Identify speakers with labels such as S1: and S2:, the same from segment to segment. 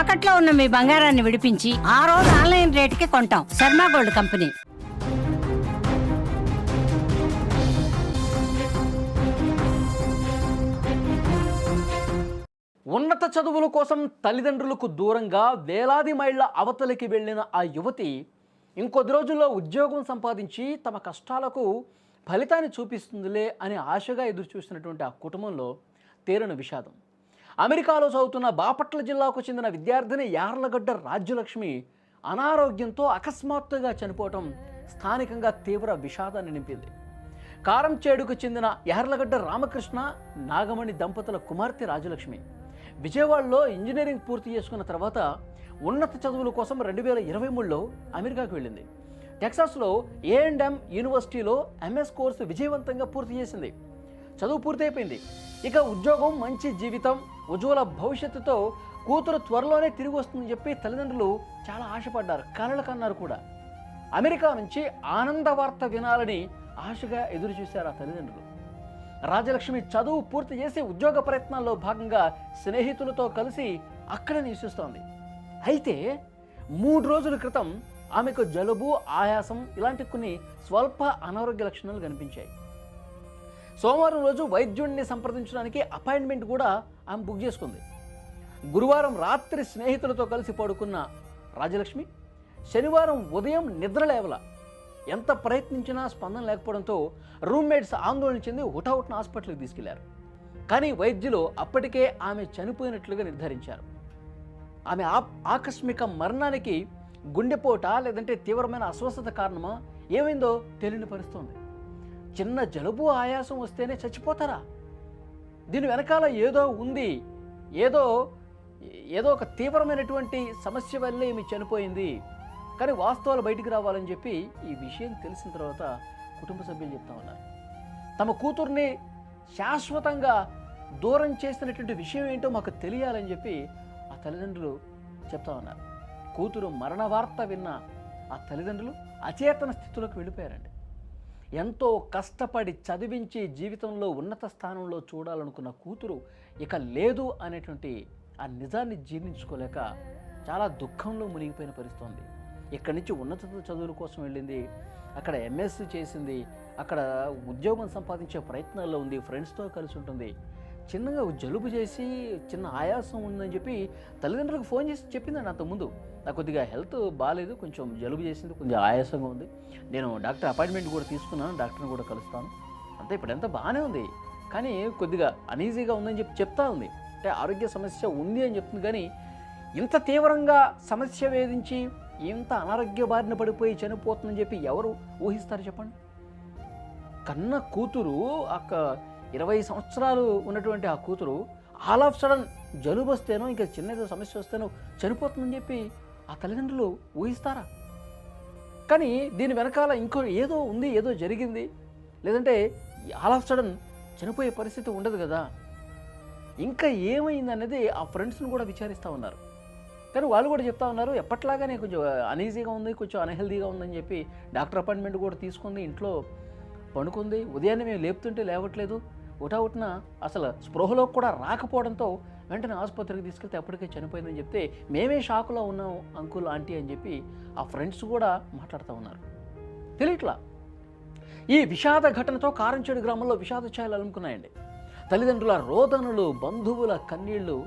S1: తాకట్లో ఉన్న మీ బంగారాన్ని విడిపించి ఆ రోజు ఆన్లైన్ రేటుకి కొంటాం. Sharma gold company.
S2: ఉన్నత చదువుల కోసం తల్లిదండ్రులకు దూరంగా వేలాది మైళ్ళ అవతలికి వెళ్ళిన ఆ యువతి ఇంకొద్ది రోజుల్లో ఉద్యోగం సంపాదించి తమ కష్టాలకు ఫలితాన్ని చూపిస్తుందిలే అని ఆశగా ఎదురు చూసినటువంటి ఆ కుటుంబంలో తీరని విషాదం. అమెరికాలో చదువుతున్న బాపట్ల జిల్లాకు చెందిన విద్యార్థిని యార్లగడ్డ రాజ్యలక్ష్మి అనారోగ్యంతో అకస్మాత్తుగా చనిపోవటం స్థానికంగా తీవ్ర విషాదాన్ని నింపింది. కారంచేడుకు చెందిన యార్లగడ్డ రామకృష్ణ నాగమణి దంపతుల కుమార్తె రాజలక్ష్మి. విజయవాడలో ఇంజనీరింగ్ పూర్తి చేసుకున్న తర్వాత ఉన్నత చదువుల కోసం రెండు వేల ఇరవై మూడులో అమెరికాకు వెళ్ళింది. టెక్సాస్లో ఏఎండ్ఎం యూనివర్సిటీలో ఎంఎస్ కోర్సు విజయవంతంగా పూర్తి చేసింది. చదువు పూర్తయిపోయింది. ఇక ఉద్యోగం మంచి జీవితం ఉజ్వల భవిష్యత్తుతో కూతురు త్వరలోనే తిరిగి వస్తుందని చెప్పి తల్లిదండ్రులు చాలా ఆశపడ్డారు కలలు కన్నారు కూడా. అమెరికా నుంచి ఆనంద వార్త వినాలని ఆశగా ఎదురు చూశారు ఆ తల్లిదండ్రులు. రాజలక్ష్మి చదువు పూర్తి చేసి ఉద్యోగ ప్రయత్నాల్లో భాగంగా స్నేహితులతో కలిసి అక్కడ నివసిస్తోంది. అయితే మూడు రోజుల క్రితం ఆమెకు జలుబు ఆయాసం ఇలాంటి కొన్ని స్వల్ప అనారోగ్య లక్షణాలు కనిపించాయి. సోమవారం రోజు వైద్యుడిని సంప్రదించడానికి అపాయింట్మెంట్ కూడా ఆమె బుక్ చేసుకుంది. గురువారం రాత్రి స్నేహితులతో కలిసి పడుకున్న రాజలక్ష్మి శనివారం ఉదయం నిద్ర లేవల. ఎంత ప్రయత్నించినా స్పందన లేకపోవడంతో రూమ్మేట్స్ ఆందోళన చెంది హుటాహుట్న హాస్పిటల్కి తీసుకెళ్ళారు. కానీ వైద్యులు అప్పటికే ఆమె చనిపోయినట్లుగా నిర్ధారించారు. ఆమె ఆ- ఆకస్మిక మరణానికి గుండెపోట లేదంటే తీవ్రమైన అస్వస్థత కారణమా ఏమైందో తెలియని పరిస్థితుంది చిన్న జలుబు ఆయాసం వస్తేనే చచ్చిపోతారా? దీని వెనకాల ఏదో ఉంది ఏదో ఏదో ఒక తీవ్రమైనటువంటి సమస్య వల్లే ఈమె చనిపోయింది. కానీ వాస్తవాలు బయటికి రావాలని చెప్పి ఈ విషయం తెలిసిన తర్వాత కుటుంబ సభ్యులు చెప్తా ఉన్నారు. తమ కూతుర్ని శాశ్వతంగా దూరం చేసినటువంటి విషయం ఏంటో మాకు తెలియాలని చెప్పి ఆ తల్లిదండ్రులు చెప్తా ఉన్నారు. కూతురు మరణ వార్త విన్న ఆ తల్లిదండ్రులు అచేతన స్థితిలోకి వెళ్ళిపోయారండి. ఎంతో కష్టపడి చదివించి జీవితంలో ఉన్నత స్థానంలో చూడాలనుకున్న కూతురు ఇక లేదు అనేటువంటి ఆ నిజాన్ని జీర్ణించుకోలేక చాలా దుఃఖంలో మునిగిపోయిన పరిస్థితి ఉంది ఇక్కడి నుంచి ఉన్నత చదువుల కోసం వెళ్ళింది అక్కడ ఎంఎస్సి చేసింది అక్కడ ఉద్యోగం సంపాదించే ప్రయత్నాల్లో ఉంది ఫ్రెండ్స్తో కలిసి ఉంటుంది. చిన్నగా జలుబు చేసి చిన్న ఆయాసం ఉందని చెప్పి తల్లిదండ్రులకు ఫోన్ చేసి చెప్పిందండి అంతకుముందు. నాకు కొద్దిగా హెల్త్ బాగాలేదు కొంచెం జలుబు చేసింది కొంచెం ఆయాసంగా ఉంది. నేను డాక్టర్ అపాయింట్మెంట్ కూడా తీసుకున్నాను డాక్టర్ని కూడా కలుస్తాను. అంతే ఇప్పుడు బాగానే ఉంది. కానీ కొద్దిగా అనీజీగా ఉందని చెప్పి చెప్తా ఉంది. అంటే ఆరోగ్య సమస్య ఉంది అని చెప్తుంది కానీ ఇంత తీవ్రంగా సమస్య వేధించి ఇంత అనారోగ్య బారిన పడిపోయి చనిపోతుందని చెప్పి ఎవరు ఊహిస్తారు చెప్పండి? కన్న కూతురు అక్క ఇరవై సంవత్సరాలు ఉన్నటువంటి ఆ కూతురు ఆల్ ఆఫ్ సడన్ జలుబు వస్తేనో ఇంకా చిన్న సమస్య వస్తేనో చనిపోతుందని చెప్పి ఆ తల్లిదండ్రులు ఊహిస్తారా? కానీ దీని వెనకాల ఇంకో ఏదో ఉంది ఏదో జరిగింది. లేదంటే ఆల్ ఆఫ్ సడన్ చనిపోయే పరిస్థితి ఉండదు కదా. ఇంకా ఏమైంది అనేది ఆ ఫ్రెండ్స్ని కూడా విచారిస్తూ ఉన్నారు. కానీ వాళ్ళు కూడా చెప్తా ఉన్నారు ఎప్పట్లాగానే కొంచెం అనీజీగా ఉంది కొంచెం అన్హెల్దీగా ఉందని చెప్పి డాక్టర్ అపాయింట్మెంట్ కూడా తీసుకుంది ఇంట్లో పండుకుంది. ఉదయాన్నే మేము లేపుతుంటే లేవట్లేదు. ఉటావుట్న అసలు స్పృహలో కూడా రాకపోవడంతో వెంటనే ఆసుపత్రికి తీసుకెళ్తే అప్పటికే చనిపోయిందని చెప్తే మేమే షాకులో ఉన్నాం అంకుల్ ఆంటీ అని చెప్పి ఆ ఫ్రెండ్స్ కూడా మాట్లాడుతూ ఉన్నారు. తెలియట్లా? ఈ విషాద ఘటనతో కారంచేడు గ్రామంలో విషాద ఛాయలు అలుముకున్నాయండి. తల్లిదండ్రుల రోదనలు బంధువుల కన్నీళ్ళు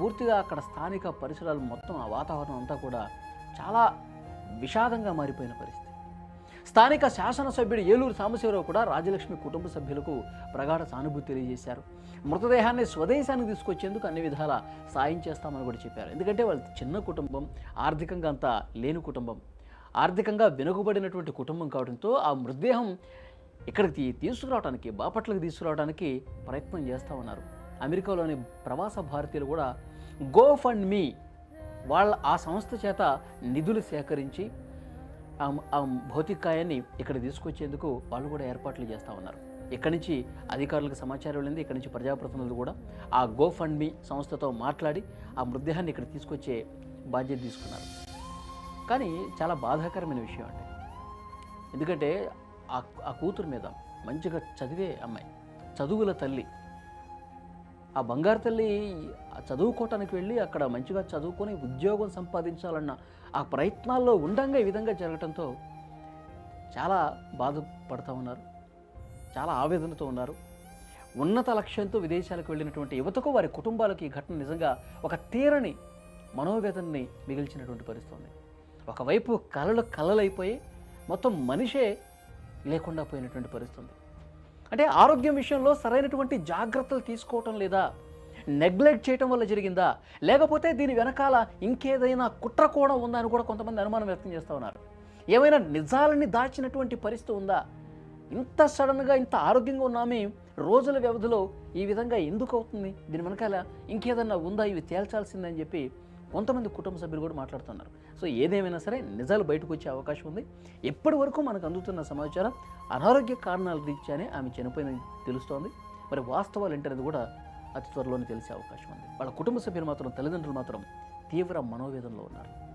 S2: పూర్తిగా అక్కడ స్థానిక పరిసరాలు మొత్తం ఆ వాతావరణం అంతా కూడా చాలా విషాదంగా మారిపోయిన పరిస్థితి. స్థానిక శాసనసభ్యుడు ఏలూరు సాంబశివరావు కూడా రాజలక్ష్మి కుటుంబ సభ్యులకు ప్రగాఢ సానుభూతి తెలియజేశారు. మృతదేహాన్ని స్వదేశానికి తీసుకొచ్చేందుకు అన్ని విధాల సాయం చేస్తామని కూడా చెప్పారు. ఎందుకంటే వాళ్ళ చిన్న కుటుంబం ఆర్థికంగా అంత లేని కుటుంబం. ఆర్థికంగా వెనుకబడినటువంటి కుటుంబం కావడంతో ఆ మృతదేహం ఇక్కడికి తీసుకురావడానికి బాపట్లకు తీసుకురావడానికి ప్రయత్నం చేస్తూ ఉన్నారు అమెరికాలోని ప్రవాస భారతీయులు కూడా గో ఫండ్ మీ వాళ్ళ ఆ సంస్థ చేత నిధులు సేకరించి ఆ భౌతికాయాన్ని ఇక్కడ తీసుకొచ్చేందుకు వాళ్ళు కూడా ఏర్పాట్లు చేస్తూ ఉన్నారు. ఇక్కడి నుంచి అధికారులకు సమాచారం వెళ్ళింది ఇక్కడి నుంచి ప్రజాప్రతినిధులు కూడా ఆ గో ఫండ్ మీ సంస్థతో మాట్లాడి ఆ మృతదేహాన్ని ఇక్కడ తీసుకొచ్చే బాధ్యత తీసుకున్నారు. కానీ చాలా బాధాకరమైన విషయం అండి. ఎందుకంటే ఆ ఆ కూతురు మీద మంచిగా చదివే అమ్మాయి చదువుల తల్లి ఆ బంగారు తల్లి చదువుకోవటానికి వెళ్ళి అక్కడ మంచిగా చదువుకొని ఉద్యోగం సంపాదించాలన్న ఆ ప్రయత్నాల్లో ఉండంగా ఈ విధంగా జరగటంతో చాలా బాధపడుతూ ఉన్నారు. చాలా ఆవేదనతో ఉన్నారు. ఉన్నత లక్ష్యంతో విదేశాలకు వెళ్ళినటువంటి యువతకు వారి కుటుంబాలకు ఈ ఘటన నిజంగా ఒక తీరని మనోవేదనని మిగిల్చినటువంటి పరిస్థితుంది ఒకవైపు కళలు కలలైపోయి మొత్తం మనిషే లేకుండా పోయినటువంటి పరిస్థితి ఉంది. అంటే ఆరోగ్యం విషయంలో సరైనటువంటి జాగ్రత్తలు తీసుకోవటం లేదా నెగ్లెక్ట్ చేయటం వల్ల జరిగిందా? లేకపోతే దీని వెనకాల ఇంకేదైనా కుట్ర కూడా ఉందా అని కూడా కొంతమంది అనుమానం వ్యక్తం చేస్తూ ఉన్నారు. ఏమైనా నిజాలని దాచినటువంటి పరిస్థితి ఉందా? ఇంత సడన్గా ఇంత ఆరోగ్యంగా ఉన్నామే రోజుల వ్యవధిలో ఈ విధంగా ఎందుకు అవుతుంది? దీని వెనకాల ఇంకేదన్నా ఉందా? ఇవి తేల్చాల్సిందని చెప్పి కొంతమంది కుటుంబ సభ్యులు కూడా మాట్లాడుతున్నారు. సో ఏదేమైనా సరే నిజాలు బయటకు వచ్చే అవకాశం ఉంది. ఎప్పటి వరకు మనకు అందుతున్న సమాచారం అనారోగ్య కారణాల రీత్యానే ఆమె చనిపోయిందని తెలుస్తోంది. మరి వాస్తవాలు ఏంటనేది కూడా అతి త్వరలోనే తెలిసే అవకాశం ఉంది. వాళ్ళ కుటుంబ సభ్యులు మాత్రం తల్లిదండ్రులు మాత్రం తీవ్ర మనోవేదనలో ఉన్నారు.